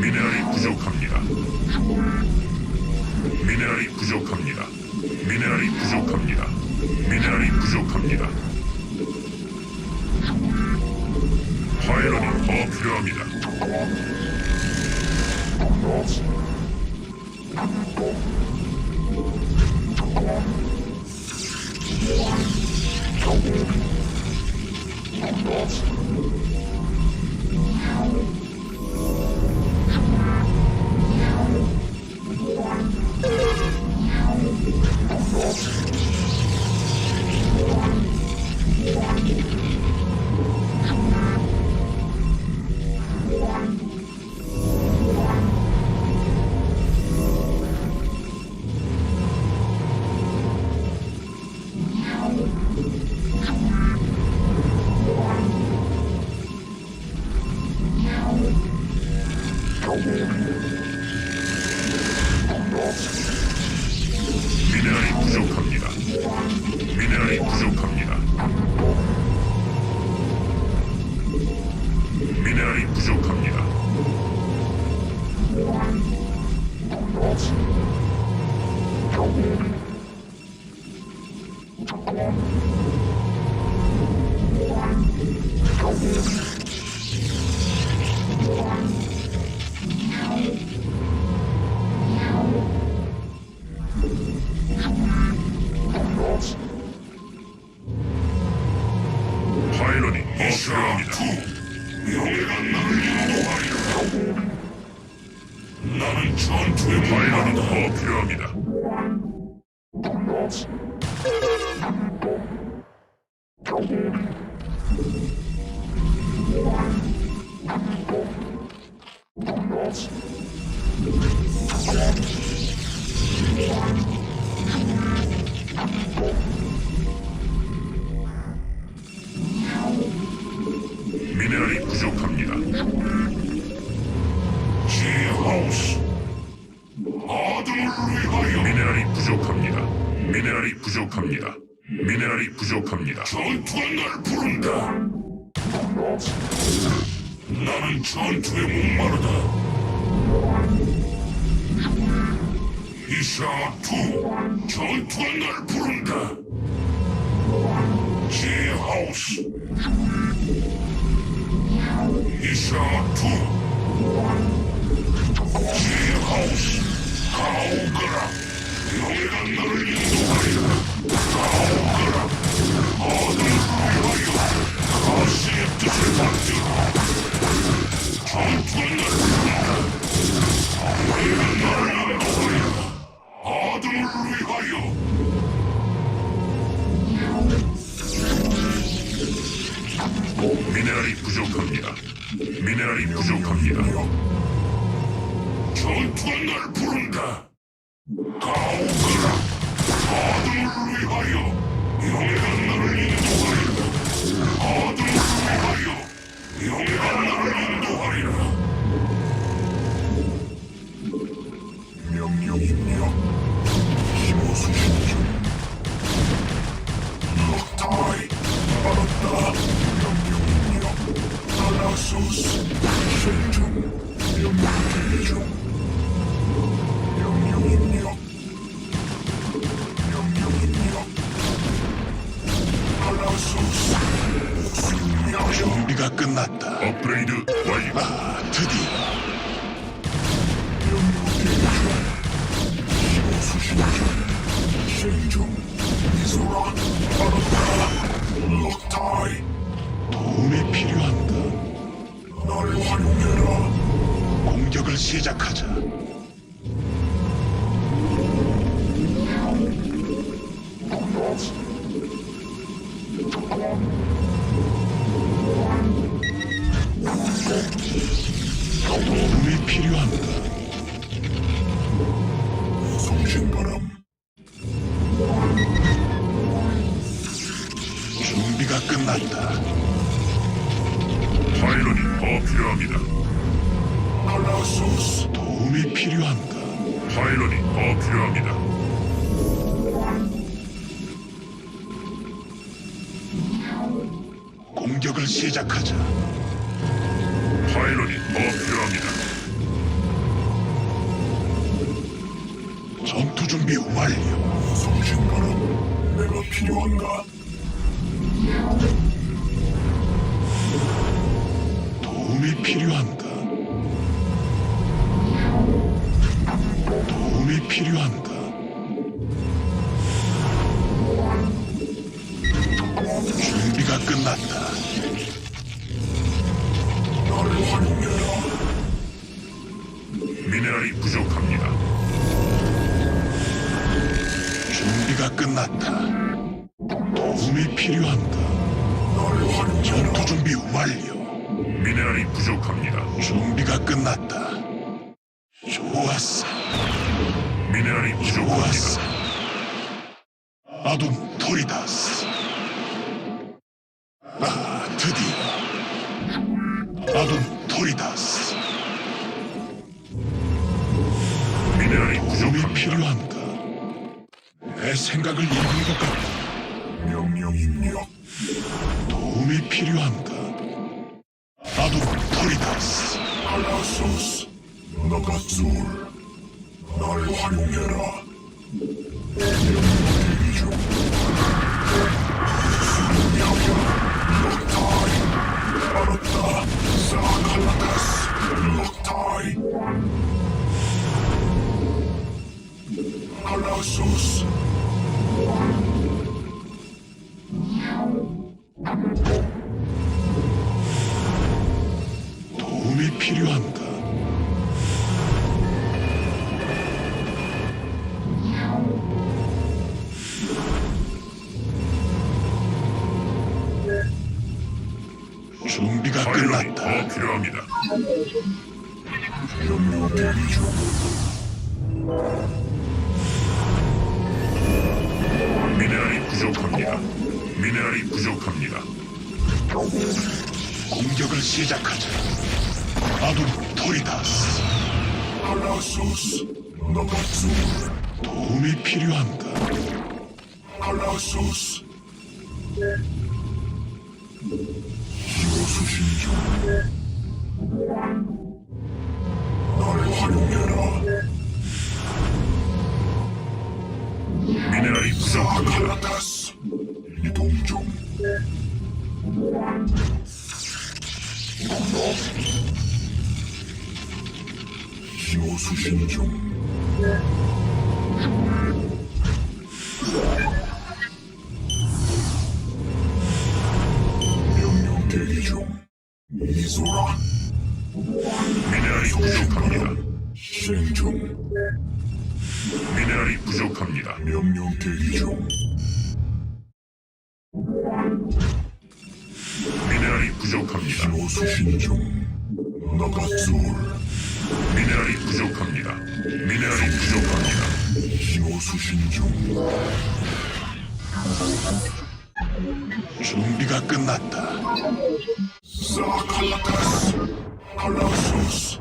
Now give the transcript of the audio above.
미네랄이 부족합니다. 미네랄이 부족합니다. 미네랄이 부족합니다. 미네랄이 부족합니다. 파이런이 더 필요합니다. はい。Yeah. 부족합니다. 미네랄이 부족합니다. 미네랄이 부족합니다. 전투가 날 부른다. 나는 전투에 목마르다. 이샤 투 전투가 날 부른다. 지하우스 이샤 투 지하우스 가오거라 미네랄이 부족합니다. 미네랄이 부족합니다. 전투가 날 부른다. 영예가 나를 인도하리라. 아들을 위하여 영예 끝났다. 업그레이드 완료. 아, 드디어 도움이 필요한가? 날 활용해라. 공격을 시작하자. 도움이 필요한가? 송신바람 준비가 끝났다. 파일론이 더 필요합니다. 알라소스 도움이 필요한가? 파일론이 더 필요합니다. 공격을 시작하자. 파일론이 더 필요합니다. 전투 준비 완료. 성신가는 내가 필요한가? 도움이 필요한가? 도움이 필요한가? 미네랄이 부족합니다. 준비가 끝났다. 도움이 필요한가? 나를 활용해라. 전투 준비 완료. 미네랄이 부족합니다. 준비가 끝났다. 좋았어. 미네랄이 좋았어. 부족합니다. 아둠 토리다스. 내 생각을 읽은 것 같다. 명령 입력. 도움이 필요한가? 아둠 토리다스. 알라소스. 쏠. 나를 활용해라. 명령 대기 중. 도움이 필요한가? 준비가 끝났다. 더 필요합니다. 명령 대기 중. 미네랄이 부족합니다. 미네랄이 부족합니다. 공격을 시작하자. 아둠 토리다스. 너가. 도움이 필요한가? 알라소스 히로수신 중 나를 활용해라 미네랄이 부족합니다. 아칼라타스 이동 중 히로수신 중. 명령 대기 중. 이소라 미네랄이 부족합니다. 실행 중. 미네랄이 부족합니다. 명령 대기 중. 미네랄이 부족합니다. 신호 수신 중. 너가 쏠 미네랄이 부족합니다. 미네랄이 부족합니다. 신호 수신 중 준비가 끝났다. 사칼라타스 칼라소스